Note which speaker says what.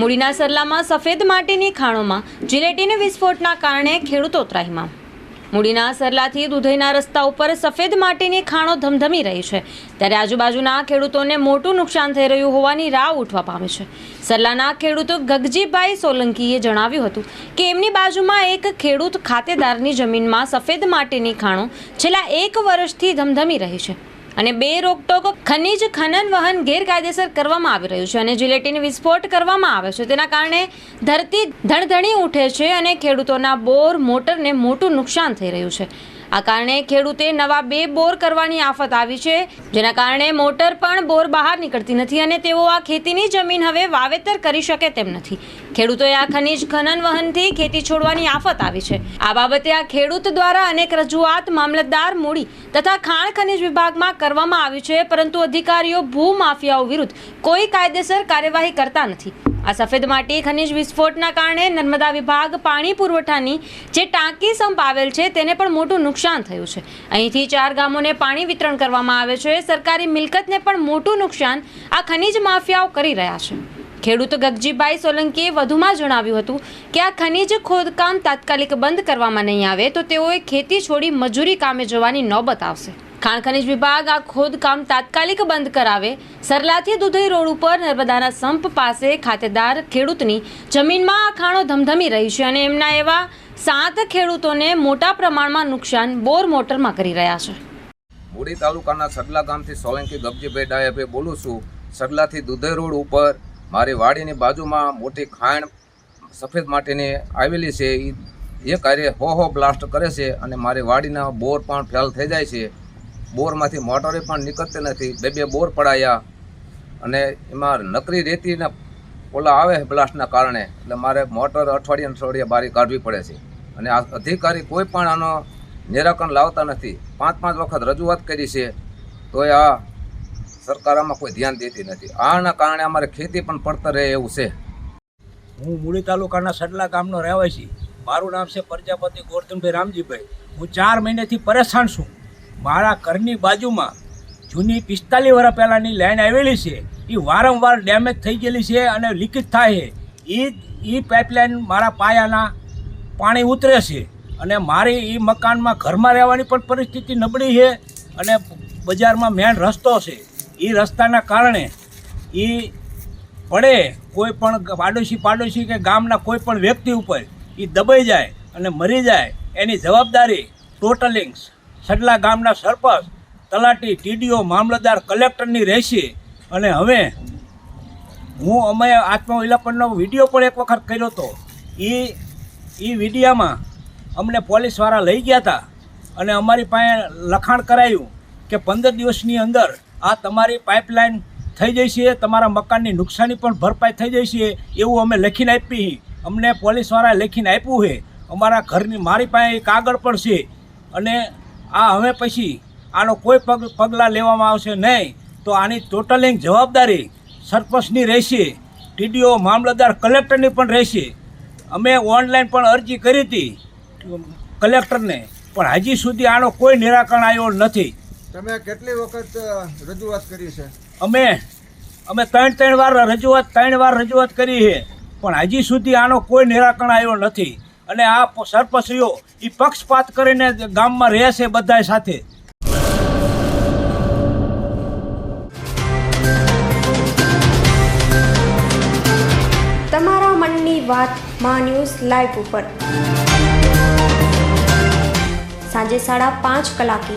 Speaker 1: મૂડીના સરલામાં સફેદ માટીની ખાણોમાં જિલેટીન વિસ્ફોટના કારણે ખેડૂતો ત્રાહીમાં મૂડીના સરલાથી દુધઈના રસ્તા ઉપર સફેદ માટીની ખાણો ધમધમી રહી છે. ત્યારે આજુબાજુના ખેડૂતોને મોટું નુકસાન થઈ રહ્યું હોવાની રાહ ઉઠવા પામી છે. સરલાના ખેડૂત ગગજીભાઈ સોલંકીએ જણાવ્યું હતું કે એમની બાજુમાં એક ખેડૂત ખાતેદારની જમીનમાં સફેદ માટીની ખાણો છેલ્લા એક વર્ષથી ધમધમી રહી છે. અને બે રોકટોક ખનિજ ખનન વહન ગેરકાયદેસર કરવામાં આવી રહ્યું છે અને જિલેટીન વિસ્ફોટ કરવામાં આવે છે. તેના કારણે ધરતી ધણધણી ઉઠે છે અને ખેડૂતોના બોર મોટરને મોટું નુકસાન થઈ રહ્યું છે. આ કારણે ખેડૂતે નવા બે બોર કરવાની આફત આવી છે, જેના કારણે મોટર પણ બોર બહાર નીકળતી નથી અને તેઓ આ ખેતીની જમીન હવે વાવેતર કરી શકે તેમ નથી. ખેડૂતોએ આ ખનિજ ખનન વહનથી ખેતી છોડવાની આફત આવી છે. આ બાબતે આ ખેડૂત દ્વારા અનેક રજૂઆત મામલતદાર મૂડી તથા ખાણ ખનિજ વિભાગમાં કરવામાં આવી છે, પરંતુ અધિકારીઓ ભૂ માફિયાઓ વિરુદ્ધ કોઈ કાયદેસર કાર્યવાહી કરતા નથી. આ સફેદ માટી ખનિજ વિસ્ફોટના કારણે નર્મદા વિભાગ પાણી પુરવઠાની જે ટાંકી સંપ આવેલ છે, તેને પણ મોટું નુકસાન થયું છે. અહીંથી ચાર ગામોને પાણી વિતરણ કરવામાં આવે છે. સરકારી મિલકતને પણ મોટું નુકસાન આ ખનિજ માફિયાઓ કરી રહ્યા છે. ખેડૂત ગગજીભાઈ સોલંકીએ વધુમાં જણાવ્યું હતું કે આ ખનીજ ખોદકામ તાત્કાલિક બંધ કરવામાં નહીં આવે તો તેઓએ ખેતી છોડી મજૂરી કામે જવાની નોબત આવશે. ખાણ ખનીજ વિભાગ આ ખોદકામ તાત્કાલિક બંધ કરાવે. સરલાથી દુધઈ રોડ ઉપર નર્મદાના સંપ પાસે ખાતેદાર ખેડૂતની જમીનમાં આ ખાણો ધમધમી રહી છે અને એમના એવા સાત ખેડૂતોને મોટા પ્રમાણમાં નુકસાન બોર મોટરમાં કરી રહ્યા છે.
Speaker 2: મૂડી તાલુકાના સડલા ગામથી સોલંકી ગબજીભાઈ ડાયાભાઈ બોલું છું, સરલાથી દુધઈ રોડ ઉપર મારી વાડીની બાજુમાં મોટી ખાણ સફેદ માટીની આવેલી છે. એ એ કાર્ય હો હો બ્લાસ્ટ કરે છે અને મારી વાડીના બોર પણ ફેલ થઈ જાય છે. બોરમાંથી મોટરે પણ નીકળતી નથી. બે બે બોર પડાયા અને એમાં નકરી રેતીના ઓલા આવે બ્લાસ્ટના કારણે. એટલે મારે મોટર અઠવાડિયે અઠવાડિયે બારી કાઢવી પડે છે. અને આ અધિકારી કોઈ પણ આનો નિરાકરણ લાવતા નથી. પાંચ પાંચ વખત રજૂઆત કરી છે. તોય આ સરકાર આમાં કોઈ ધ્યાન દેતી નથી. આના કારણે અમારે ખેતી પણ પડતર રહે એવું છે.
Speaker 3: હું મૂળી તાલુકાના સડલા ગામનો રહેવાસી. મારું નામ છે પ્રજાપતિ ગોરધનભાઈ રામજીભાઈ. હું ચાર મહિનેથી પરેશાન છું. મારા ઘરની બાજુમાં જૂની પિસ્તાલીસ વર્ષ પહેલાંની લાઈન આવેલી છે. એ વારંવાર ડેમેજ થઈ ગયેલી છે અને લીકેજ થાય છે. એ એ પાઇપલાઇન મારા પાયાના પાણી ઉતરે છે. અને મારી એ મકાનમાં ઘરમાં રહેવાની પણ પરિસ્થિતિ નબળી છે અને બજારમાં મેન રસ્તો છે. એ રસ્તાના કારણે એ પડે કોઈ પણ પાડોશી પાડોશી કે ગામના કોઈ પણ વ્યક્તિ ઉપર એ દબાઈ જાય અને મરી જાય, એની જવાબદારી ટોટલિંગ્સ. સડલા ગામના સરપંચ, તલાટી, ટીડીઓ, મામલતદાર, કલેક્ટરની રહેશે. અને હવે હું અમે આત્મવિલાપનનો વીડિયો પણ એક વખત કર્યો હતો. એ એ વિડીયામાં અમને પોલીસવાળા લઈ ગયા હતા અને અમારી પાસે લખાણ કરાયું કે પંદર દિવસની અંદર આ તમારી પાઇપલાઇન થઈ જશે તમારા મકાનની નુકસાની પણ ભરપાઈ થઈ જશે એવું અમે લખીને આપી અમને પોલીસવાળાએ લખીને આપ્યું છે. અમારા ઘરની મારી પાસે કાગળ પણ છે. અને આ હવે પછી આનો કોઈ પગ, પગલાં લેવામાં આવશે નહીં. તો આની ટોટલિંગ જવાબદારી સરપંચની રહેશે. ટીડીઓ મામલતદાર કલેક્ટરની પણ રહેશે. અમે ઓનલાઈન પણ અરજી કરી હતી કલેક્ટરને પણ હજી સુધી આનો કોઈ નિરાકરણ આવ્યો નથી.
Speaker 4: તમે કેટલી વખત રજૂઆત કરી છે?
Speaker 3: અમે અમે ત્રણ ત્રણ વાર રજૂઆત ત્રણ વાર રજૂઆત કરી છે. પણ હજી સુધી આનો કોઈ નિરાકરણ આવ્યો નથી. અને આ સરપંચીઓ એ પક્ષપાત કરીને ગામમાં રહે છે બધા સાથે.
Speaker 5: તમારા મનની વાત મા ન્યૂઝ લાઈવ ઉપર. સાંજે સાડા પાંચ કલાકે